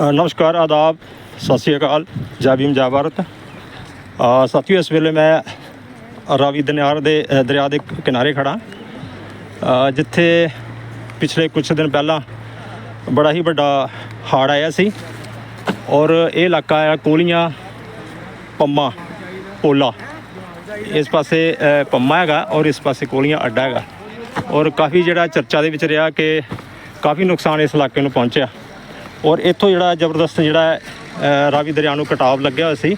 ਨਮਸਕਾਰ ਆਦਾਬ ਸਤਿ ਸ਼੍ਰੀ ਅਕਾਲ ਜੈ ਭੀਮ ਜੈ ਭਾਰਤ। ਅ, ਸਾਥੀਓ ਇਸ ਵੇਲੇ ਮੈਂ ਰਾਵੀ ਦਨਿਆਰ ਦੇ ਦਰਿਆ ਦੇ ਕਿਨਾਰੇ ਖੜਾ ਜਿੱਥੇ ਪਿਛਲੇ ਕੁਝ ਦਿਨ ਪਹਿਲਾਂ ਬੜਾ ਹੀ ਵੱਡਾ ਹਾੜ ਆਇਆ ਸੀ ਔਰ ਇਹ ਇਲਾਕਾ ਹੈ ਕੋਲੀਆਂ ਪੰਮਾ ਪੋਲਾ। ਇਸ ਪਾਸੇ ਪੰਮਾ ਹੈਗਾ ਔਰ ਇਸ ਪਾਸੇ ਕੋਲੀਆਂ ਅੱਡਾ ਹੈਗਾ। ਔਰ ਕਾਫੀ ਜਿਹੜਾ ਚਰਚਾ ਦੇ ਵਿੱਚ ਰਿਹਾ ਕਿ ਕਾਫੀ ਨੁਕਸਾਨ ਇਸ ਇਲਾਕੇ ਨੂੰ ਪਹੁੰਚਿਆ। ਔਰ ਇੱਥੋਂ ਜਿਹੜਾ ਜ਼ਬਰਦਸਤ ਜਿਹੜਾ ਰਾਵੀ ਦਰਿਆ ਨੂੰ ਕਟਾਵ ਲੱਗਿਆ ਹੋਇਆ ਸੀ।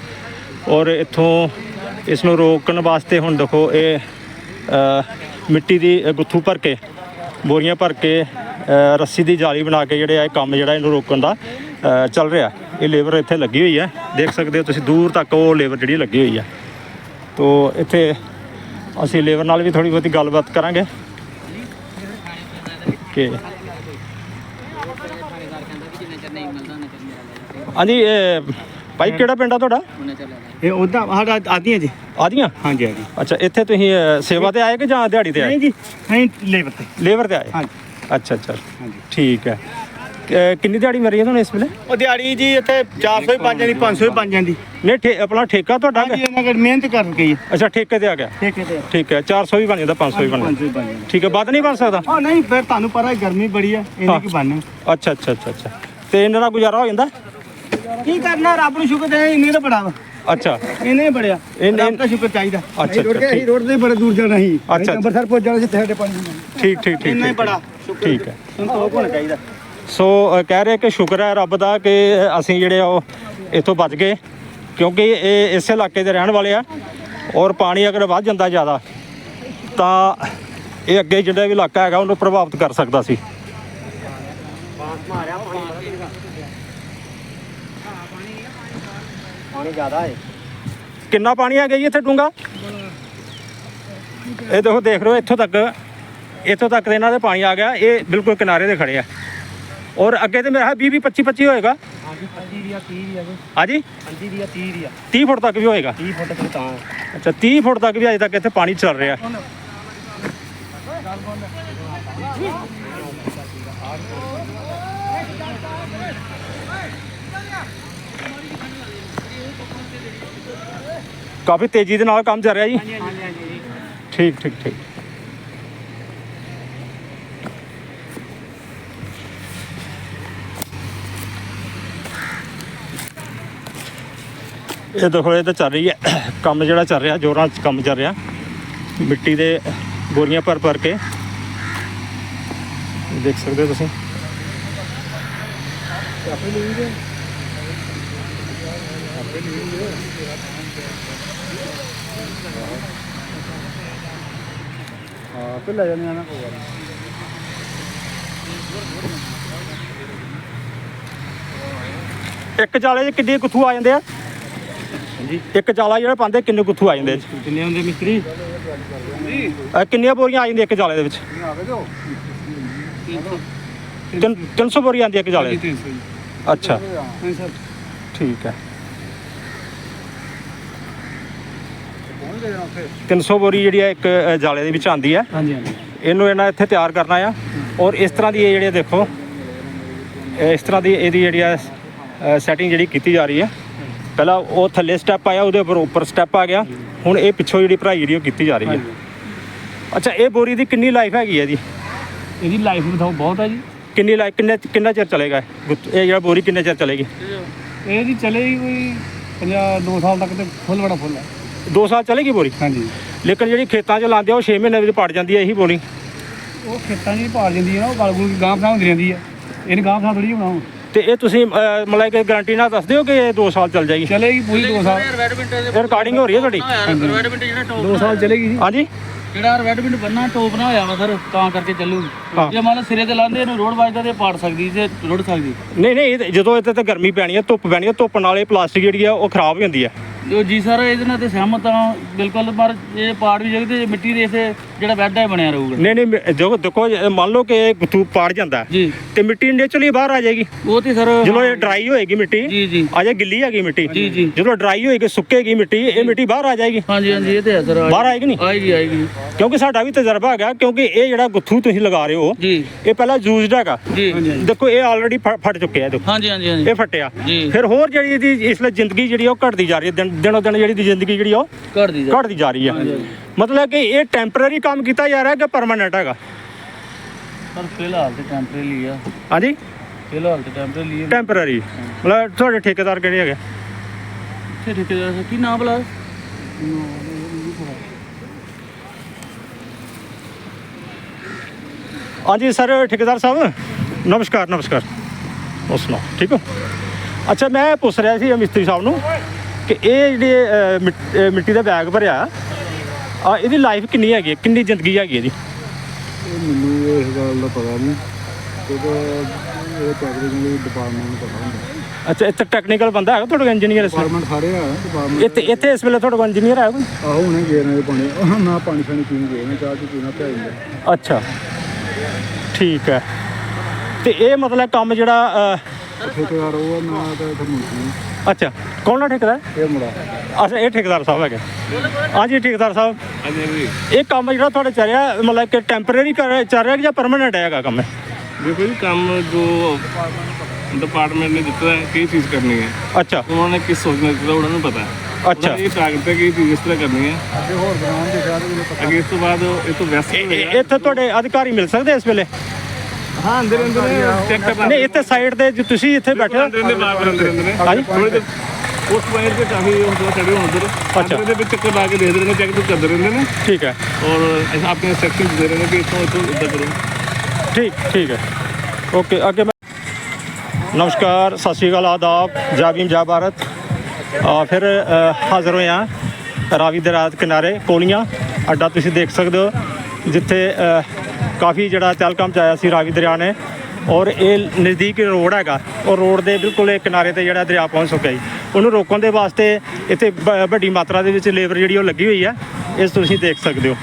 ਔਰ ਇੱਥੋਂ ਇਸ ਨੂੰ ਰੋਕਣ ਵਾਸਤੇ ਹੁਣ ਦੇਖੋ ਇਹ ਮਿੱਟੀ ਦੀ ਗੁੱਥੂ ਭਰ ਕੇ, ਬੋਰੀਆਂ ਭਰ ਕੇ ਰੱਸੀ ਦੀ ਜਾਲੀ ਬਣਾ ਕੇ ਜਿਹੜੇ ਆ ਇਹ ਕੰਮ ਜਿਹੜਾ ਇਹਨੂੰ ਰੋਕਣ ਦਾ ਚੱਲ ਰਿਹਾ। ਇਹ ਲੇਬਰ ਇੱਥੇ ਲੱਗੀ ਹੋਈ ਹੈ। ਦੇਖ ਸਕਦੇ ਹੋ ਤੁਸੀਂ ਦੂਰ ਤੱਕ ਉਹ ਲੇਬਰ ਜਿਹੜੀ ਲੱਗੀ ਹੋਈ ਹੈ। ਤੋ ਇੱਥੇ ਅਸੀਂ ਲੇਬਰ ਨਾਲ ਵੀ ਥੋੜੀ ਬਹੁਤੀ ਗੱਲਬਾਤ ਕਰਾਂਗੇ। ਕਿ ਹਾਂਜੀ ਇਹ ਭਾਈ ਕਿਹੜਾ ਪਿੰਡ ਆ ਤੁਹਾਡਾ? ਇਹ ਉਹਦਾ ਸਾਡਾ ਆਦੀਆਂ ਜੀ। ਆਦੀਆਂ? ਹਾਂਜੀ ਹਾਂਜੀ। ਅੱਛਾ ਇੱਥੇ ਤੁਸੀਂ ਸੇਵਾ ਤੇ ਆਏ ਕਿ ਜਾਂ ਦਿਹਾੜੀ ਤੇ ਆਏ? ਨਹੀਂ ਜੀ ਨਹੀਂ ਲੇਬਰ ਤੇ। ਲੇਬਰ ਤੇ ਆਏ? ਹਾਂਜੀ। ਅੱਛਾ ਅੱਛਾ। ਹਾਂਜੀ। ਠੀਕ ਹੈ। ਕਿ- ਕਿੰਨੀ ਦਿਹਾੜੀ ਮਰੀ ਹੈ ਤੁਹਾਨੂੰ ਇਸ ਵੇਲੇ? ਉਹ ਦਿਹਾੜੀ ਜੀ ਇੱਥੇ 400 ਹੀ ਬਣ ਜਾਂਦੀ 500 ਹੀ ਬਣ ਜਾਂਦੀ। ਨਹੀਂ ਠੇ ਆਪਣਾ ਠੇਕਾ ਤੁਹਾਡਾ ਹਾਂਜੀ ਹੈਗਾ? ਇਹਨਾਂ ਕੋਲ ਮਿਹਨਤ ਕਰ ਗਈ ਅੱਛਾ ਠੇਕੇ ਤੇ ਆ ਗਿਆ? ਠੇਕੇ ਤੇ ਠੀਕ ਹੈ 400 ਵੀ ਬਣ ਜਾਂਦਾ 500 ਵੀ ਬਣ 500 ਜਾਂਦਾ ਹੀ ਠੀਕ ਹੈ ਵੱਧ ਨਹੀਂ ਬਣ ਸਕਦਾ? ਉਹ ਨਹੀਂ ਫਿਰ ਤੁਹਾਨੂੰ ਪਤਾ ਹੈ ਗਰਮੀ ਬੜੀ ਹੈ ਇਹਨੇ ਕੀ ਬਣਨਾ। ਅੱਛਾ ਅੱਛਾ ਅੱਛਾ ਅੱਛਾ। ਤੇ ਇਹਨਾਂ ਦਾ ਗੁਜ਼ਾਰਾ ਹੋ ਜਾਂਦਾ? ਕੀ ਕਰਨਾ ਰੱਬ ਨੂੰ ਸ਼ੁਕਰ ਦੇ ਇੰਨੇ ਤਾਂ ਬੜਾ ਵਾ। ਅੱਛਾ। ਇਹਨੇ ਬੜਿਆ। ਇਹਨੇ- ਰੱਬ ਦਾ ਸ਼ੁਕਰ ਚਾਹੀਦਾ। ਅੱਛਾ, ਅਸੀਂ ਰੋਡ ਅੱਛਾ, ਕੇ ਅਸੀਂ ਰੋਡ ਤੇ ਬੜੇ ਦੂਰ ਜਾਣਾ ਸੀ। ਅੱਛਾ। ਅੰਮ੍ਰਿਤਸਰ ਪਹੁੰਚ ਜਾਣਾ ਸੀ ਤੇ ਸਾਡੇ ਪਾਣੀ ਠੀਕ ਠੀਕ ਠੀਕ ਇੰਨਾ ਹੀ ਠੀਕ, ਬੜਾ ਸ਼ੁਕਰ। ਠੀਕ ਹੈ। ਸੰਤੋਖ ਹੋਣਾ ਚਾਹੀਦਾ। ਸੋ ਅ, ਕਹਿ ਰਹੇ ਕਿ ਸ਼ੁਕਰ ਹੈ ਰੱਬ ਦਾ ਕਿ ਅਸੀਂ ਜਿਹੜੇ ਆ ਉਹ ਇੱਥੋਂ ਬਚ ਗਏ ਕਿਉਂਕਿ ਇਹ ਇਸੇ ਇਲਾਕੇ ਦੇ ਰਹਿਣ ਵਾਲੇ ਆ ਔਰ ਪਾਣੀ ਅਗਰ ਵੱਧ ਜਾਂਦਾ ਜ਼ਿਆਦਾ ਤਾਂ ਇਹ ਅੱਗੇ ਜਿਹੜਾ ਵੀ ਇਲਾਕਾ ਹੈਗਾ ਉਹਨੂੰ ਪ੍ਰਭਾਵਿਤ ਕਰ ਸਕਦਾ ਸੀ। ਪਾਣੀ ਜ਼ਿਆਦਾ ਹੈ। ਕਿੰਨਾ ਪਾਣੀ ਆ ਗਿਆ ਜੀ ਇੱਥੇ ਡੂੰਗਾ ਇਹ ਦੇਖੋ ਦੇਖ ਰਹੇ ਹੋ ਇੱਥੋਂ ਤੱਕ ਇੱਥੋਂ ਤੱਕ ਇਹਨਾਂ ਦੇ ਪਾਣੀ ਆ ਗਿਆ। ਇਹ ਬਿਲਕੁਲ ਕਿਨਾਰੇ ਤੇ ਖੜੇ ਆ। ਔਰ ਅੱਗੇ ਤੇ ਮੇਰਾ 20 20 25 25 ਹੋਏਗਾ। ਹਾਂਜੀ 25 ਦੀਆਂ 30 ਦੀਆਂ ਹਾਂਜੀ? 25 ਦੀਆਂ 30 ਦੀਆਂ 30 ਫੁੱਟ ਤੱਕ ਵੀ ਹੋਏਗਾ। 30 ਫੁੱਟ ਤੱਕ ਤਾਂ। ਅੱਛਾ 30 ਫੁੱਟ ਤੱਕ ਵੀ ਅਜੇ ਤੱਕ ਇੱਥੇ ਪਾਣੀ ਚੱਲ ਰਿਹਾ। ਕਾਫੀ ਤੇਜ਼ੀ ਦੇ ਨਾਲ ਕੰਮ ਚੱਲ ਰਿਹਾ ਜੀ। ਹਾਂਜੀ ਹਾਂਜੀ ਠੀਕ ਠੀਕ ਠੀਕ। ਇਹ ਦੇਖੋ ਇਹ ਤਾਂ ਚੱਲ ਰਹੀ ਹੈ। ਕੰਮ ਜਿਹੜਾ ਚੱਲ ਰਿਹਾ ਜੋਰਾਂ 'ਚ ਕੰਮ ਚੱਲ ਰਿਹਾ। ਮਿੱਟੀ ਦੇ ਬੋਰੀਆਂ ਭਰ ਭਰ ਕੇ। ਦੇਖ ਸਕਦੇ ਹੋ ਤੁਸੀਂ। ਹਾਂ ਤੇ ਲੈ ਜਾਂਦੇ ਆ ਨਾ। ਕੋਈ ਇੱਕ ਜਾਲੇ 'ਚ ਕਿੰਨੇ ਗੁੱਥੂ ਆ ਜਾਂਦੇ ਆ? ਹਾਂਜੀ। ਇੱਕ ਜਾਲਾ ਜਿਹੜਾ ਪਾਉਂਦੇ ਕਿੰਨੇ ਗੁੱਥੂ ਆ ਜਾਂਦੇ? ਕਿੰਨੇ ਹੁੰਦੇ ਮਿਸਤਰੀ? ਅਹ ਕਿੰਨੀਆਂ ਬੋਰੀਆਂ ਆ ਜਾਂਦੀਆਂ ਇੱਕ ਜਾਲੇ ਦੇ ਵਿੱਚ? ਤਿੰਨ 300 ਬੋਰੀ ਆਉਂਦੀ ਹੈ ਇੱਕ ਜਾਲੇ 'ਚ? 300 ਅੱਛਾ। ਸਰ ਠੀਕ ਹੈ। ਦੇ ਜਾਣਾ ਉੱਥੇ? 300 ਬੋਰੀ ਜਿਹੜੀ ਹੈ ਇੱਕ ਅ, ਜਾਲੇ ਦੇ ਵਿੱਚ ਆਂਦੀ ਹੈ ਹਾਂਜੀ ਹਾਂਜੀ। ਇਹਨੂੰ ਇਹਨਾਂ ਇੱਥੇ ਤਿਆਰ ਕਰਨਾ ਆ। ਔਰ ਇਸ ਤਰ੍ਹਾਂ ਦੀ ਇਹ ਜਿਹੜੇ ਦੇਖੋ ਇਹ ਇਸ ਤਰ੍ਹਾਂ ਦੀ ਇਹਦੀ ਜਿਹੜੀ ਆ ਸੈਟਿੰਗ ਜਿਹੜੀ ਕੀਤੀ ਜਾ ਰਹੀ ਹੈ ਪਹਿਲਾਂ ਉਹ ਥੱਲੇ ਸਟੈਪ ਆਇਆ ਉਹਦੇ ਉੱਪਰ ਉੱਪਰ ਸਟੈਪ ਆ ਗਿਆ। ਹੁਣ ਇਹ ਪਿੱਛੋਂ ਜਿਹੜੀ ਭਰਾਈ ਜਿਹੜੀ ਉਹ ਕੀਤੀ ਜਾ ਰਹੀ ਹੈ ਅੱਛਾ ਇਹ ਬੋਰੀ ਦੀ ਕਿੰਨੀ ਲਾਈਫ ਹੈਗੀ ਹੈ ਜੀ ਇਹਦੀ ਲਾਈਫ ਬਤਾਓ ਬਹੁਤ ਹੈ ਜੀ। ਕਿੰਨੀ ਲਾਈਫ ਕਿੰਨੇ ਕਿੰਨਾ ਚਿਰ ਚਲੇਗਾ ਇਹ? ਗੁੱਤ- ਇਹ ਜਿਹੜਾ ਬੋਰੀ ਕਿੰਨੇ ਚਿਰ ਚਲੇਗੀ? ਇਹਦੀ ਚਲੇਗੀ ਕੋਈ 50 2 ਸਾਲ ਤੱਕ ਤੇ ਫੁੱਲ ਬੜਾ ਫੁੱਲ ਹੈ 2 ਸਾਲ ਚਲੇਗੀ ਬੋਰੀ? ਹਾਂਜੀ। ਲੇਕਿਨ ਜਿਹੜੀ ਖੇਤਾਂ 'ਚ ਲਾਉਂਦੇ ਆ ਉਹ 6 ਮਹੀਨੇ ਵਿੱਚ ਪੜ ਜਾਂਦੀ ਹੈ ਇਹੀ ਬੋਰੀ। ਉਹ ਖੇਤਾਂ 'ਚ ਹੀ ਪਾੜ ਜਾਂਦੀ ਹੈ ਨਾ ਉਹ ਗਲ ਗੁਲ ਗਾਂ ਫਸਾਂ ਹੁੰਦੀ ਰਹਿੰਦੀ ਹੈ ਇਹਨੇ ਗਾਂ ਫਸਾਂ ਥੋੜੀ ਬਣਾਉ ਤੇ ਇਹ ਤੁਸੀਂ ਅ, ਮਤਲਬ ਕਿ ਗਾਰੰਟੀ ਨਾਲ ਦੱਸ ਦਿਓ ਕਿ ਇਹ 2 ਸਾਲ ਚੱਲ ਜਾਏਗੀ? ਚਲੇਗੀ ਪੂਰੀ 2 ਸਾਲ। ਇਹ ਰਿਕਾਰਡਿੰਗ ਹੋ ਰਹੀ ਹੈ ਤੁਹਾਡੀ? 2 ਸਾਲ ਚਲੇਗੀ ਜੀ। ਹਾਂਜੀ। ਜਿਹੜਾ ਰੈਡਮਿੰਟ ਬੰਨਾ ਟੋਪ ਨਾ ਹੋਇਆ ਵਾ ਸਰ ਤਾਂ ਕਰਕੇ ਚੱਲੂ ਹਾਂ। ਜੇ ਮੰਨ ਲਓ ਸਿਰੇ ਤੇ ਲਾਉਂਦੇ ਇਹਨੂੰ ਰੋਡ ਵੱਜਦਾ ਤੇ ਪਾੜ ਸਕਦੀ ਤੇ ਰੁੜ ਸਕਦੀ। ਨਹੀਂ ਨਹੀਂ ਇਹ ਤਾਂ- ਜਦੋਂ ਇੱਥੇ ਤੇ ਗਰਮੀ ਪੈਣੀ ਹੈ ਧੁੱਪ ਪੈਣੀ ਹੈ ਧੁੱਪ ਨਾਲ ਇਹ ਪਲਾਸਟਿਕ ਜਿਹੜੀ ਆ ਉਹ ਖਰਾਬ ਹੋ ਜਾਂਦੀ ਹੈ ਜੋ ਜੀ ਸਰ ਇਹਦੇ ਨਾਲ ਤੇ ਸਹਿਮਤ ਹਾਂ ਬਿਲਕੁਲ ਪਰ ਇਹ ਪਾੜ ਵੀ ਤੇ ਮਿੱਟੀ ਦੇ ਇਥੇ ਜਿਹੜਾ ਬੈੱਡ ਹੈ ਬਣਿਆ ਰਹੂਗਾ। ਨਹੀਂ ਨਹੀਂ ਮ- ਦੇਖੋ ਦੇਖੋ ਜੇ ਮੰਨ ਲਓ ਕਿ ਇਹ ਤੂੰ ਪਾੜ ਜਾਂਦਾ ਜੀ। ਤੇ ਮਿੱਟੀ ਨੇਚਰਲੀ ਬਾਹਰ ਆ ਜਾਏਗੀ। ਉਹ ਤੇ ਸਰ ਜਦੋਂ ਇਹ ਡਰਾਈ ਹੋਏਗੀ ਮਿੱਟੀ ਜੀ ਜੀ। ਅਜੇ ਗਿੱਲੀ ਹੈਗੀ ਮਿੱਟੀ। ਜੀ ਜੀ। ਜਦੋਂ ਡਰਾਈ ਹੋਏਗੀ ਸੁੱਕੇਗੀ ਮਿੱਟੀ ਇਹ ਮਿੱਟੀ ਬਾਹਰ ਆ ਜਾਏਗੀ। ਹਾਂਜੀ ਹਾਂਜੀ ਇਹ ਤੇ ਹੈ ਸਰ ਬਾਹਰ ਆਏਗੀ ਨਹੀਂ? ਆਏਗੀ ਆਏਗੀ। ਕਿਉਂਕਿ ਸਾਡਾ ਵੀ ਤਜਰਬਾ ਹੈਗਾ ਕਿਉਂਕਿ ਇਹ ਜਿਹੜਾ ਗੁੱਥੂ ਤੁਸੀਂ ਲਗਾ ਰਹੇ ਹੋ ਜੀ। ਇਹ ਪਹਿਲਾਂ ਯੂਜ਼ਡ ਹੈਗਾ। ਜੀ। ਦੇਖੋ ਇਹ ਆਲਰੇਡੀ ਫਟ ਚੁੱਕਿਆ ਦੇਖੋ। ਹਾਂਜੀ ਹਾਂਜੀ ਹਾਂਜੀ। ਇਹ ਫਟਿਆ। ਜੀ। ਫਿਰ ਹੋਰ ਜਿਹੜੀ ਇਹਦੀ ਇਸ ਲਈ ਜ਼ਿੰਦਗੀ ਜਿਹੜੀ ਆ ਉਹ ਘਟਦੀ ਜਾ ਰਹੀ ਹੈ ਦਿਨ ਦਿਨੋ ਦਿਨ ਜਿਹੜੀ ਦੀ ਜ਼ਿੰਦਗੀ ਜਿਹੜੀ ਆ ਉਹ ਕਰ ਦੀ ਜਾ ਘਟਦੀ ਜਾ ਰਹੀ ਹੈ ਮਤਲਬ ਕਿ ਇਹ ਟੈਂਪਰੇਰੀ ਕੰਮ ਕੀਤਾ ਜਾ ਰਿਹਾ ਕਿ ਪਰਮਾਨੈਂਟ ਹੈਗਾ? ਸਰ ਫਿਲਹਾਲ ਤੇ ਟੈਂਪਰੇਰੀ ਆ। ਹਾਂਜੀ? ਫਿਲਹਾਲ ਤੇ ਟੈਂਪਰੇਰੀ ਆ। ਟੈਂਪਰੇਰੀ ਮਤਲਬ ਤੁਹਾਡੇ ਠੇਕੇਦਾਰ ਕਿਹੜੇ ਹੈਗੇ? ਇੱਥੇ ਠੇਕੇਦਾਰ ਕੀ ਨਾਮ ਬਲਾ ਹਾਂਜੀ ਸਰ ਠੇਕੇਦਾਰ ਸਾਹਿਬ। ਨਮਸਕਾਰ ਨਮਸਕਾਰ। ਹੋਰ ਸੁਣਾਓ ਠੀਕ ਹੋ? ਅੱਛਾ ਮੈਂ ਪੁੱਛ ਰਿਹਾ ਸੀ ਮਿਸਤਰੀ ਸਾਹਿਬ ਨੂੰ ਕਿ ਇਹ ਜਿਹੜੇ ਅਹ, ਮਿੱਟ- ਅਹ, ਮਿੱਟੀ ਦਾ ਬੈਗ ਭਰਿਆ ਆ ਇਹਦੀ ਲਾਈਫ ਕਿੰਨੀ ਹੈਗੀ ਹੈ? ਕਿੰਨੀ ਜ਼ਿੰਦਗੀ ਹੈਗੀ ਇਹਦੀ? ਇਹ ਮੈਨੂੰ ਇਸ ਗੱਲ ਦਾ ਪਤਾ ਨਹੀਂ। ਕਿਉਂਕਿ ਇਹ ਟੈਕਨੀਕਲੀ ਡਿਪਾਰਟਮੈਂਟ ਨੂੰ ਪਤਾ ਹੁੰਦਾ। ਅੱਛਾ ਇੱਥੇ ਟੈਕਨੀਕਲ ਬੰਦਾ ਹੈਗਾ ਤੁਹਾਡਾ ਇੰਜੀਨੀਅਰ ਇਸ ਵੇਲੇ? ਡਿਪਾਰਟਮੈਂਟ ਸਾਰੇ ਆ ਡਿਪਾਰਟਮੈਂਟ ਇੱਥੇ ਇੱਥੇ ਇਸ ਵੇਲੇ ਤੁਹਾਡੇ ਕੋਲ ਇੰਜੀਨੀਅਰ ਹੈ ਕੋਈ? ਆਹੋ ਹੁਣੇ ਗਏ ਨੇ ਪਾਣੀ। ਉਹ ਨਾ ਪਾਣੀ ਪਾਣੀ ਪੀਣ ਗਏ ਨੇ ਚਾਹ ਚੂਹ ਪੀਣਾ ਪਿਆ ਜਾਂਦਾ ਅੱਛਾ। ਠੀਕ ਹੈ। ਤੇ ਇਹ ਮਤਲਬ ਕੰਮ ਜਿਹੜਾ ਅਹ, ਠੇਕੇਦਾਰ ਉਹ ਆ, ਨਾ ਤਾਂ ਇੱਥੇ ਮੁੰਡੀ ਅੱਛਾ ਕੌਣ ਹੈ ਠੇਕੇਦਾਰ? ਇਹ ਮੁੰਡਾ। ਅੱਛਾ ਇਹ ਠੇਕੇਦਾਰ ਸਾਹਿਬ ਹੈਗੇ। ਹਾਂਜੀ ਠੇਕੇਦਾਰ ਸਾਹਿਬ। ਇਹ ਕੰਮ ਜਿਹੜਾ ਤੁਹਾਡੇ ਚੱਲ ਰਿਹਾ ਮਤਲਬ ਕਿ ਟੈਂਪਰੇਰੀ ਚੱਲ ਰਿਹਾ ਕਿ ਜਾਂ ਪਰਮਨੈਂਟ ਹੈਗਾ ਕੰਮ ਦੇਖੋ ਜੀ ਕੰਮ ਜੋ ਡਿਪਾਰਟਮੈਂਟ ਨੇ ਦਿੱਤਾ ਹੈ ਕੀ ਚੀਜ਼ ਕਰਨੀ ਹੈ। ਅੱਛਾ। ਉਹਨਾਂ ਨੇ ਕਿਸ ਸੋਚਣਾ ਦਿੱਤਾ ਉਹਨਾਂ ਨੂੰ ਪਤਾ ਹੈ। ਅੱਛਾ। ਨੇ ਇਹ ਤਾਕਤ ਹੈ ਕਿ ਇਹ ਚੀਜ਼ ਇਸ ਤਰ੍ਹਾਂ ਕਰਨੀ ਹੈ। ਅੱਗੇ ਹੋਰ ਬਣਾਉਣ ਦੇ ਸ਼ਾਇਦ ਮੈਨੂੰ ਪਤਾ। ਅੱਗੇ ਇਸ ਤੋਂ ਬਾਅਦ ਇਹ ਤੋਂ ਇਹ- ਇੱਥੇ ਤੁਹਾਡੇ ਅਧਿਕਾਰੀ ਮਿਲ ਸਕਦੇ ਇਸ ਵੇਲੇ? ਹਾਂ ਅੰਦਰ ਅੰਦਰ ਚੈੱਕ ਕਰਨਾ। ਨਹੀਂ ਇੱਥੇ ਸਾਈਡ ਤੇ ਜੋ ਤੁਸੀਂ ਇੱਥੇ ਬੈਠੇ ਹੋ। ਅੰਦਰ ਅੰਦਰ ਬਾਹਰ ਅੰਦਰ ਅੰਦਰ ਨੇ। ਹਾਂਜੀ। ਥੋੜੇ ਜਿਹਾ ਉਸ ਪੁਆਇੰਟ ਤੇ ਕਾਫੀ ਉਹ ਥੋੜਾ ਚੜੇ ਹੋਣ ਉਧਰ ਅੱਛਾ। ਅੰਦਰ ਦੇ ਵਿੱਚ ਚੱਕਰ ਲਾ ਕੇ ਦੇਖਦੇ ਰਹਿੰਦੇ ਚੈੱਕ ਚੁੱਕ ਕਰਦੇ ਰਹਿੰਦੇ ਨੇ। ਠੀਕ ਹੈ। ਔਰ ਇਹ ਆਪਣੇ ਇੰਸਟਰਕਸ਼ਨ ਦੇ ਰਹੇ ਨੇ ਕਿ ਇੱਥੋਂ ਇੱਥੋਂ ਇੱਦਾਂ ਕਰੋ। ਠੀਕ ਠੀਕ ਹੈ। ਓਕੇ ਅੱਗੇ ਨਮਸਕਾਰ ਸਤਿ ਸ਼੍ਰੀ ਅਕਾਲ ਆਦਾਬ ਜੈ ਭੀਮ ਜੈ ਭਾਰਤ। ਫਿਰ ਹਾਜ਼ਰ ਹੋਏ ਹਾਂ ਰਾਵੀ ਦੇ ਰਾਤ ਕਿਨਾਰੇ ਕੋਲੀਆਂ। ਅੱਡਾ ਤੁਸੀਂ ਦੇਖ ਸਕਦੇ ਹੋ ਜਿੱਥੇ ਕਾਫੀ ਜਿਹੜਾ ਤਹਿਲਕਮ ਚ ਆਇਆ ਸੀ ਰਾਵੀ ਦਰਿਆ ਨੇ ਔਰ ਇਹ ਨਜ਼ਦੀਕ ਰੋਡ ਹੈਗਾ। ਔਰ ਰੋਡ ਦੇ ਬਿਲਕੁਲ ਇਹ ਕਿਨਾਰੇ ਤੇ ਜਿਹੜਾ ਦਰਿਆ ਪਹੁੰਚ ਚੁੱਕਿਆ ਜੀ। ਉਹਨੂੰ ਰੋਕਣ ਦੇ ਵਾਸਤੇ ਇੱਥੇ ਬ- ਵੱਡੀ ਮਾਤਰਾ ਦੇ ਵਿੱਚ ਲੇਬਰ ਜਿਹੜੀ ਉਹ ਲੱਗੀ ਹੋਈ ਹੈ। ਇਸ ਤੁਸੀਂ ਦੇਖ ਸਕਦੇ ਹੋ।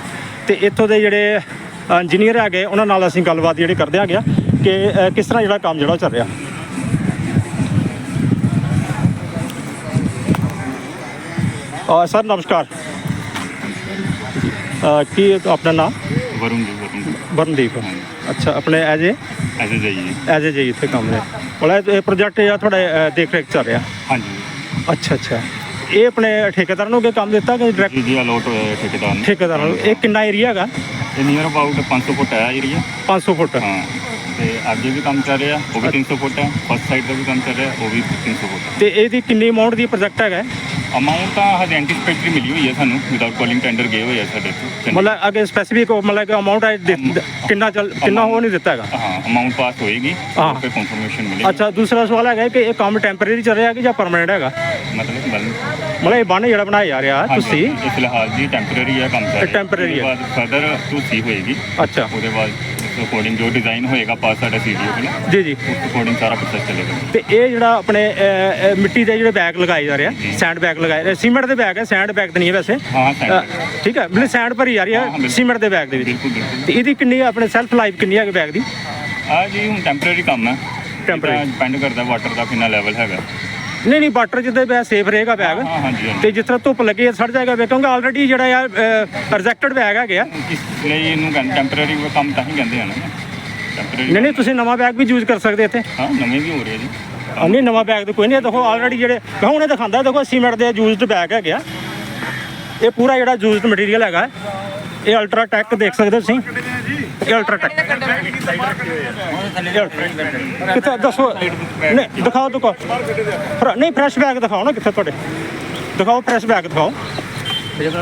ਤੇ ਇੱਥੋਂ ਦੇ ਜਿਹੜੇ ਇੰਜੀਨੀਅਰ ਹੈਗੇ, ਉਹਨਾਂ ਨਾਲ ਅਸੀਂ ਗੱਲਬਾਤ ਜਿਹੜੀ ਕਰਦੇ ਹੈਗੇ ਕਿ ਕਿਸ ਤਰ੍ਹਾਂ ਜਿਹੜਾ ਕੰਮ ਜਿਹੜਾ ਉਹ ਚੱਲ ਰਿਹਾ। ਸਰ, ਨਮਸਕਾਰ। ਕੀ ਆਪਣਾ ਨਾਮ? ਵਰੁਣ ਜੀ। ਵਰਨਦੀਪ। ਅੱਛਾ ਆਪਣੇ ਐਜ ਏ? ਐਸੇ ਜਾਈਏ ਐਜ ਏ ਜੀ ਇੱਥੇ ਕੰਮ ਨੇ ਮਤਲਬ ਇਹ ਪ੍ਰੋਜੈਕਟ ਜਿਹੜਾ ਤੁਹਾਡਾ ਦੇਖ ਰੇਖ ਚੱਲ ਰਿਹਾ? ਹਾਂਜੀ। ਅੱਛਾ ਅੱਛਾ। ਇਹ ਆਪਣੇ ਠੇਕੇਦਾਰ ਨੂੰ ਅੱਗੇ ਕੰਮ ਦਿੱਤਾ ਕਿ ਡਾਇਰੈਕਟ ਜੀ ਜੀ ਅਲੋਟ ਹੋਇਆ ਠੇਕੇਦਾਰ ਨੂੰ। ਠੇਕੇਦਾਰ ਨੂੰ। ਇਹ ਕਿੰਨਾ ਏਰੀਆ ਹੈਗਾ? ਇਹ ਨੀਅਰ ਅਬਾਊਟ 500 ਫੁੱਟ ਹੈ ਏਰੀਆ 500 ਫੁੱਟ। ਹਾਂ। ਤੇ ਅੱਗੇ ਵੀ ਕੰਮ ਚੱਲ ਰਿਹਾ ਉਹ ਵੀ 300 ਫੁੱਟ ਹੈ। ਫਸਟ ਸਾਈਡ ਦਾ ਵੀ ਕੰਮ ਚੱਲ ਰਿਹਾ ਉਹ ਵੀ 300 ਫੁੱਟ ਤੇ ਇਹਦੀ ਕਿੰਨੀ ਅਮਾਉਂਟ ਦੀ ਪ੍ਰੋਜੈਕਟ ਹੈਗਾ? ਅਮਾਉਂਟ ਤਾਂ ਹਜੇ ਐਂਟੀਸਪੈਕਟਰੀ ਮਿਲੀ ਹੋਈ ਹੈ ਸਾਨੂੰ ਵਿਦਆਊਟ ਕਾਲਿੰਗ ਟੈਂਡਰ ਗਏ ਹੋਏ ਆ ਸਾਡੇ ਤੋਂ। ਮਤਲਬ ਅੱਗੇ ਸਪੈਸੀਫਿਕ ਮਤਲਬ ਕਿ ਅਮਾਉਂਟ ਹੈ ਕਿੰਨਾ ਚੱਲ ਕਿੰਨਾ ਉਹ ਨਹੀਂ ਦਿੱਤਾ ਹੈਗਾ? ਹਾਂ ਅਮਾਉਂਟ ਪਾਸ ਹੋਏਗੀ ਹਾਂ। ਫਿਰ ਕਨਫਰਮੇਸ਼ਨ ਮਿਲੇਗੀ। ਅੱਛਾ ਦੂਸਰਾ ਸਵਾਲ ਹੈਗਾ ਕਿ ਇਹ ਕੰਮ ਟੈਂਪਰੇਰੀ ਚੱਲ ਰਿਹਾ ਕਿ ਜਾਂ ਪਰਮਨੈਂਟ ਹੈਗਾ? ਮਤਲਬ ਮਤਲਬ ਇਹ ਬੰਨ ਜਿਹੜਾ ਬਣਾਇਆ ਜਾ ਰਿਹਾ ਤੁਸੀਂ। ਇਹ ਫਿਲਹਾਲ ਜੀ ਟੈਂਪਰੇਰੀ ਹੈ ਕੰਮ ਚੱਲ ਰਿਹਾ ਉਹਦੇ ਹੈ। ਬਾਅਦ ਫਰਦਰ ਤੁਸੀਂ ਹੋਏਗੀ। ਅੱਛਾ। ਉਹਦੇ ਬਾਅਦ ਅਕੋਰਡਿੰਗ ਜੋ ਡਿਜ਼ਾਈਨ ਹੋਏਗਾ ਪਾਸ ਸਾਡਾ ਸੀਡੀਓ ਕੋਲ ਜੀ ਜੀ। ਉਸ ਅਕੋਰਡਿੰਗ ਸਾਰਾ ਪ੍ਰੋਸੈਸ ਚੱਲੇਗਾ। ਤੇ ਇਹ ਜਿਹੜਾ ਆਪਣੇ ਅ, ਅ, ਮਿੱਟੀ ਦੇ ਜਿਹੜੇ ਬੈਗ ਲਗਾਏ ਜਾ ਰਹੇ ਆ ਸੈਂਡ ਬੈਗ ਲਗਾਏ ਰਹੇ ਸੀਮੈਂਟ ਦੇ ਬੈਗ ਹੈ ਸੈਂਡ ਬੈਗ ਤਾਂ ਨਹੀਂ ਹੈ ਵੈਸੇ। ਹਾਂ ਅ, ਸੈਂਡ ਠੀਕ ਹੈ ਮਤਲਬ ਸੈਂਡ ਭਰੀ ਜਾ ਰਹੀ ਹਾਂ, ਹੈ ਬਿਲਕੁਲ। ਸੀਮੈਂਟ ਦੇ ਬੈਗ ਦੇ ਵਿੱਚ। ਬਿਲਕੁਲ ਬਿਲਕੁਲ। ਤੇ ਇਹਦੀ ਕਿੰਨੀ ਆਪਣੇ ਸੈਲਫ ਲਾਈਫ ਕਿੰਨੀ ਹੈ ਬੈਗ ਦੀ? ਆ ਜੀ ਹੁਣ ਟੈਂਪਰੇਰੀ ਕੰਮ ਹੈ Temporary। ਡਿਪੈਂਡ ਕਰਦਾ ਵਾਟਰ ਦਾ ਕਿੰਨਾ ਲੈਵਲ ਹੈਗਾ। ਨਹੀਂ ਨਹੀਂ ਵਾਟਰ ਜਿੱਦੇ ਬੈ ਸੇਫ ਰਹੇਗਾ ਬੈਗ ਹਾਂ ਹਾਂਜੀ ਹਾਂਜੀ। ਤੇ ਜਿਸ ਤਰ੍ਹਾਂ ਧੁੱਪ ਲੱਗੇ ਸੜ ਜਾਏਗਾ ਬੈਗ ਕਿਉਂਕਿ ਆਲਰੇਡੀ ਜਿਹੜਾ ਯਾਰ ਰਿਜੈਕਟਡ ਬੈਗ ਹੈਗੇ ਆ। ਇਸ ਲਈ ਇਹਨੂੰ ਟੈਂਪਰੇਰੀ ਕੰਮ ਤਾਂ ਹੀ ਕਹਿੰਦੇ ਟੈਂਪਰੇਰੀ ਨਹੀਂ ਨਹੀਂ ਤੁਸੀਂ ਨਵਾਂ ਬੈਗ ਵੀ ਯੂਜ਼ ਕਰ ਸਕਦੇ ਇੱਥੇ। ਹਾਂ ਨਵੇਂ ਵੀ ਹੋ ਰਹੇ ਜੀ। ਆ, ਨਹੀਂ ਨਵਾਂ ਬੈਗ ਤਾਂ ਕੋਈ ਨਹੀਂ ਦੇਖੋ ਆਲਰੇਡੀ ਜਿਹੜੇ ਮੈਂ ਹੁਣੇ ਦਿਖਾਉਂਦਾ ਦੇਖੋ ਸੀਮੈਂਟ ਦੇ ਯੂਜ਼ਡ ਬੈਗ ਹੈਗੇ ਆ। ਇਹ ਪੂਰਾ ਜਿਹੜਾ ਯੂਜ਼ਡ ਮਟੀਰੀਅਲ ਹੈਗਾ। ਹੈ, ਇਹ ਅਲਟਰਾ ਟੈਕ ਦੇਖ ਸਕਦੇ ਹੋ ਤੁਸੀਂ। ਇਹ ਅਲਟਰਾ ਟੈਕ ਕਿੱਥੇ? ਦੱਸੋ। ਨਹੀਂ, ਦਿਖਾਓ ਦਿਖਾਓ ਨਹੀਂ ਫਰੈਸ਼ ਬੈਗ ਦਿਖਾਓ ਨਾ ਕਿੱਥੇ ਤੁਹਾਡੇ। ਦਿਖਾਓ ਫਰੈਸ਼ ਬੈਗ ਦਿਖਾਓ।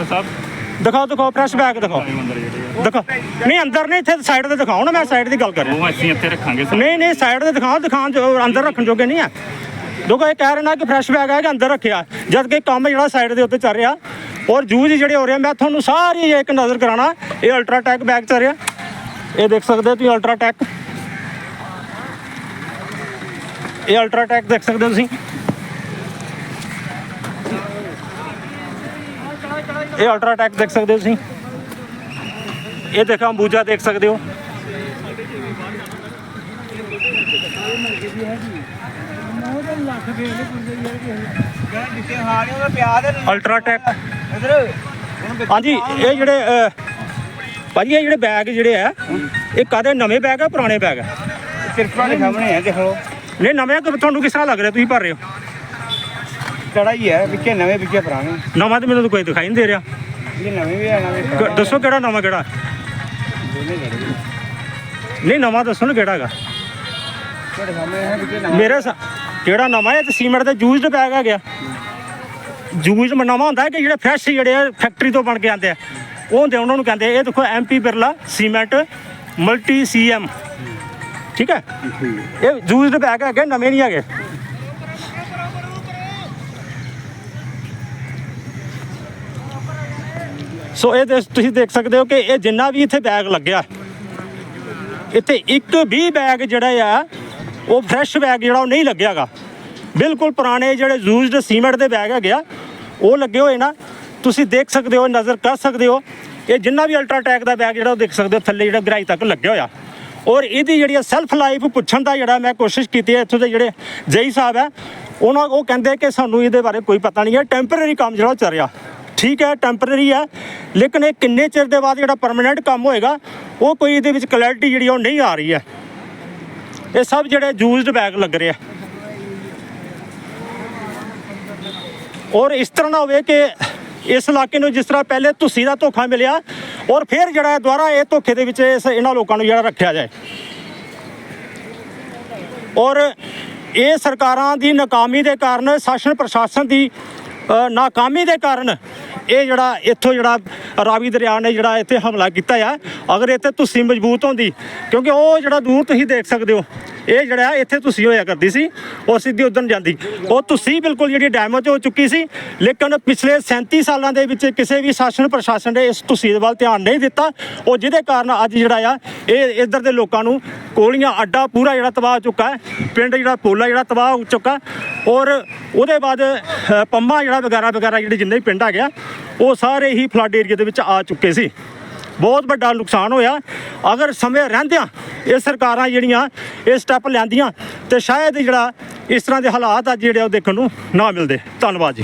ਸਾਹਿਬ ਦਿਖਾਓ ਦਿਖਾਓ ਫਰੈਸ਼ ਬੈਗ ਦਿਖਾਓ। ਅੰਦਰ ਨਹੀਂ ਅੰਦਰ ਨਹੀਂ, ਇੱਥੇ ਸਾਈਡ ਤੇ ਦਿਖਾਓ ਨਾ, ਮੈਂ ਸਾਈਡ ਦੀ ਗੱਲ ਕਰ ਰਿਹਾ। ਉਹ ਅਸੀਂ ਇੱਥੇ ਰੱਖਾਂਗੇ ਨਹੀਂ ਨਹੀਂ ਸਾਈਡ ਤੇ ਦਿਖਾਓ, ਦਿਖਾਉਣ ਜੋ ਅੰਦਰ ਰੱਖਣ ਜੋਗੇ ਨਹੀਂ ਆ। ਦੇਖੋ, ਇਹ ਕਹਿ ਰਹੇ ਨਾ ਕਿ ਫਰੈਸ਼ ਬੈਗ ਹੈ ਕਿ ਅੰਦਰ ਰੱਖਿਆ। ਜਦ ਕਿ ਕੰਮ ਜਿਹੜਾ ਸਾਈਡ ਦੇ ਉੱਤੇ ਚੱਲ ਰਿਹਾ ਔਰ ਜੂਜ ਜਿਹੜੇ ਹੋ ਰਹੇ ਮੈਂ ਤੁਹਾਨੂੰ ਸਾਰੀ ਇੱਕ ਨਜ਼ਰ ਕਰਾਣਾ ਇਹ ਅਲਟਰਾ ਟੈਕ ਬੈਗ ਚੱਲ ਰਿਹਾ। ਇਹ ਦੇਖ ਸਕਦੇ ਹੋ ਤੁਸੀਂ ਅਲਟਰਾ ਟੈਕ ਇਹ ਅਲਟਰਾ ਟੈਕ ਦੇਖ ਸਕਦੇ ਹੋ ਤੁਸੀਂ। ਇਹ ਅਲਟਰਾਟੈਕ ਦੇਖ ਸਕਦੇ ਹੋ ਤੁਸੀਂ। ਇਹ ਦੇਖੋ ਅੰਬੂਜਾ ਦੇਖ ਸਕਦੇ ਹੋ। ਅਲਟਰਾਟੈਕ ਹਾਂਜੀ ਇਹ ਜਿਹੜੇ ਭਾਜੀ ਇਹ ਜਿਹੜੇ ਬੈਗ ਜਿਹੜੇ ਆ ਇਹ ਕਾਦੇ ਨਵੇਂ ਬੈਗ ਆ ਪੁਰਾਣੇ ਬੈਗ ਆ? ਕਿਰਪਾ ਦੇ ਸਾਹਮਣੇ ਹੈ ਦੇਖ। ਨਹੀਂ ਨਵੇਂ ਕਿ ਤੁਹਾਨੂੰ ਕਿਸ ਤਰ੍ਹਾਂ ਲੱਗ ਰਿਹਾ? ਤੁਸੀਂ ਭਰ ਰਹੇ ਹੋ। ਕੜਾ ਹੀ ਹੈ ਵਿੱਚੇ ਨਵੇਂ ਵਿੱਚੇ ਪੁਰਾਣੇ। ਨਵਾਂ ਤਾਂ ਮੈਨੂੰ ਤਾਂ ਕੋਈ ਦਿਖਾਈ ਨਹੀਂ ਦੇ ਰਿਹਾ। ਇਹ ਨਵੇਂ ਵੀ ਹੈ ਨਵੇਂ ਕ- ਦੱਸੋ ਕਿਹੜਾ ਨਵਾਂ ਕਿਹੜਾ? ਨਹੀਂ ਨਵਾਂ ਦੱਸੋ ਨਾ ਕਿਹੜਾ ਹੈਗਾ। ਤੁਹਾਡੇ ਸਾਹਮਣੇ ਹੈ ਵਿੱਚੇ ਨਵੇਂ। ਮੇਰੇ ਸਾ- ਕਿਹੜਾ ਨਵਾਂ ਹੈ? ਤੇ ਸੀਮੈਂਟ ਦਾ ਯੂਜ਼ਡ ਬੈਗ ਆ ਗਿਆ। ਯੂਜ਼ਡ ਨਵਾਂ ਹੁੰਦਾ ਹੈ ਕਿ ਜਿਹੜੇ ਫਰੈਸ਼ ਜਿਹੜੇ ਆ ਫੈਕਟਰੀ ਤੋਂ ਬਣ ਕੇ ਆਉਂਦੇ ਆ। ਉਹ ਹੁੰਦੇ ਉਹਨਾਂ ਨੂੰ ਕਹਿੰਦੇ ਇਹ ਦੇਖੋ MP Birla cement multi CM ਠੀਕ ਹੈ? ਇਹ ਯੂਜ਼ਡ ਬੈਗ ਹੈਗੇ, ਨਵੇਂ ਨਹੀਂ ਹੈਗੇ। ਸੋ ਇਹ ਦੇਖ- ਤੁਸੀਂ ਦੇਖ ਸਕਦੇ ਹੋ ਕਿ ਇਹ ਜਿੰਨਾ ਵੀ ਇੱਥੇ ਬੈਗ ਲੱਗਿਆ, ਇੱਥੇ ਇੱਕ ਵੀ ਬੈਗ ਜਿਹੜਾ ਆ, ਉਹ ਫਰੈਸ਼ ਬੈਗ ਜਿਹੜਾ, ਉਹ ਨਹੀਂ ਲੱਗਿਆਗਾ ਬਿਲਕੁਲ ਪੁਰਾਣੇ ਜਿਹੜੇ ਯੂਜ਼ਡ ਸੀਮੈਂਟ ਦੇ ਬੈਗ ਹੈਗੇ ਆ ਉਹ ਲੱਗੇ ਹੋਏ ਨਾ, ਤੁਸੀਂ ਦੇਖ ਸਕਦੇ ਹੋ, ਨਜ਼ਰ ਕਰ ਸਕਦੇ ਹੋ, ਇਹ ਜਿੰਨਾ ਵੀ ਅਲਟਰਾਟੈਕ ਦਾ ਬੈਗ ਜਿਹੜਾ ਉਹ ਦੇਖ ਸਕਦੇ ਹੋ, ਥੱਲੇ ਜਿਹੜਾ ਗਰਾਈ ਤੱਕ ਲੱਗਿਆ ਹੋਇਆ। ਔਰ ਇਹਦੀ ਜਿਹੜੀ ਸੈਲਫ ਲਾਈਫ ਪੁੱਛਣ ਦਾ ਜਿਹੜਾ ਮੈਂ ਕੋਸ਼ਿਸ਼ ਕੀਤੀ ਹੈ, ਇੱਥੋਂ ਦੇ ਜਿਹੜੇ ਜਈ ਸਾਹਿਬ ਹੈ, ਉਹਨਾਂ ਉਹ ਕਹਿੰਦੇ ਕਿ ਸਾਨੂੰ ਇਹਦੇ ਬਾਰੇ ਕੋਈ ਪਤਾ ਨਹੀਂ ਹੈ ਟੈਂਪਰੇਰੀ ਕੰਮ ਜਿਹੜਾ ਉਹ ਚੱਲ ਰਿਹਾ। ਠੀਕ ਹੈ ਟੈਂਪਰੇਰੀ ਹੈ, ਲੇਕਿਨ ਇਹ ਕਿੰਨੇ ਚਿਰ ਦੇ ਬਾਅਦ ਜਿਹੜਾ ਪਰਮਨੈਂਟ ਕੰਮ ਹੋਏਗਾ, ਉਹ ਕੋਈ ਇਹਦੇ ਵਿੱਚ ਕਲੈਰਿਟੀ ਜਿਹੜੀ ਉਹ ਨਹੀਂ ਆ ਰਹੀ ਹੈ। ਇਹ ਸਭ ਜਿਹੜੇ ਯੂਜ਼ਡ ਬੈਗ ਲੱਗ ਰਹੇ ਆ। ਔਰ ਇਸ ਤਰ੍ਹਾਂ ਨਾ ਹੋਵੇ ਕਿ ਇਸ ਇਲਾਕੇ ਨੂੰ ਜਿਸ ਤਰ੍ਹਾਂ ਪਹਿਲੇ ਤੁਸੀਂ ਦਾ ਧੋਖਾ ਮਿਲਿਆ ਔਰ ਫਿਰ ਜਿਹੜਾ ਹੈ ਦੁਬਾਰਾ ਇਹ ਧੋਖੇ ਦੇ ਵਿੱਚ ਇਸ ਇਹਨਾਂ ਲੋਕਾਂ ਨੂੰ ਜਿਹੜਾ ਰੱਖਿਆ ਜਾਏ। ਔਰ ਇਹ ਸਰਕਾਰਾਂ ਦੀ ਨਾਕਾਮੀ ਦੇ ਕਾਰਨ ਸ਼ਾਸਨ ਪ੍ਰਸ਼ਾਸਨ ਦੀ ਨਾਕਾਮੀ ਦੇ ਕਾਰਨ ਇਹ ਜਿਹੜਾ ਇੱਥੋਂ ਜਿਹੜਾ ਰਾਵੀ ਦਰਿਆ ਨੇ ਜਿਹੜਾ ਇੱਥੇ ਹਮਲਾ ਕੀਤਾ ਆ, ਅਗਰ ਇੱਥੇ ਤੁਸੀਂ ਮਜ਼ਬੂਤ ਹੁੰਦੀ, ਕਿਉਂਕਿ ਉਹ ਜਿਹੜਾ ਦੂਰ ਤੁਸੀਂ ਦੇਖ ਸਕਦੇ ਹੋ, ਇਹ ਜਿਹੜਾ ਇੱਥੇ ਤੁਸੀਂ ਹੋਇਆ ਕਰਦੀ ਸੀ, ਉਹ ਸਿੱਧੀ ਉਧਰ ਜਾਂਦੀ। ਉਹ ਤੁਸੀਂ ਬਿਲਕੁਲ ਜਿਹੜੀ ਡੈਮੇਜ ਹੋ ਚੁੱਕੀ ਸੀ, ਲੇਕਿਨ ਪਿਛਲੇ 37 ਸਾਲਾਂ ਦੇ ਵਿੱਚ ਕਿਸੇ ਵੀ ਸ਼ਾਸਨ ਪ੍ਰਸ਼ਾਸਨ ਨੇ ਇਸ ਤੁਸੀਂ ਵੱਲ ਧਿਆਨ ਨਹੀਂ ਦਿੱਤਾ। ਉਹ ਜਿਹਦੇ ਕਾਰਨ ਅੱਜ ਜਿਹੜਾ ਆ, ਇਹ ਇੱਧਰ ਦੇ ਲੋਕਾਂ ਨੂੰ ਕੋਲੀਆਂ ਅੱਡਾ ਪੂਰਾ ਜਿਹੜਾ ਤਬਾਹ ਹੋ ਚੁੱਕਾ ਹੈ, ਪਿੰਡ ਜਿਹੜਾ ਪੋਲਾ ਜਿਹੜਾ ਤਬਾਹ ਹੋ ਚੁੱਕਾ ਔਰ ਉਹਦੇ ਬਾਅਦ ਅ, ਪੰਮਾ ਜਿਹੜਾ ਵਗੈਰਾ ਵਗੈਰਾ ਜਿਹੜੇ ਜਿੰਨੇ ਵੀ ਪਿੰਡ ਆ ਗਿਆ ਉਹ ਸਾਰੇ ਹੀ ਫਲੱਡ ਏਰੀਆ ਦੇ ਵਿੱਚ ਆ ਚੁੱਕੇ ਸੀ। ਬਹੁਤ ਵੱਡਾ ਨੁਕਸਾਨ ਹੋਇਆ। ਅਗਰ ਸਮੇਂ ਰਹਿੰਦਿਆਂ ਇਹ ਸਰਕਾਰਾਂ ਜਿਹੜੀਆਂ ਇਹ ਸਟੈਪ ਲੈਂਦੀਆਂ ਤੇ ਸ਼ਾਇਦ ਜਿਹੜਾ ਇਸ ਤਰ੍ਹਾਂ ਦੇ ਹਾਲਾਤ ਅੱਜ ਜਿਹੜੇ ਉਹ ਦੇਖਣ ਨੂੰ ਨਾ ਮਿਲਦੇ। ਧੰਨਵਾਦ ਜੀ।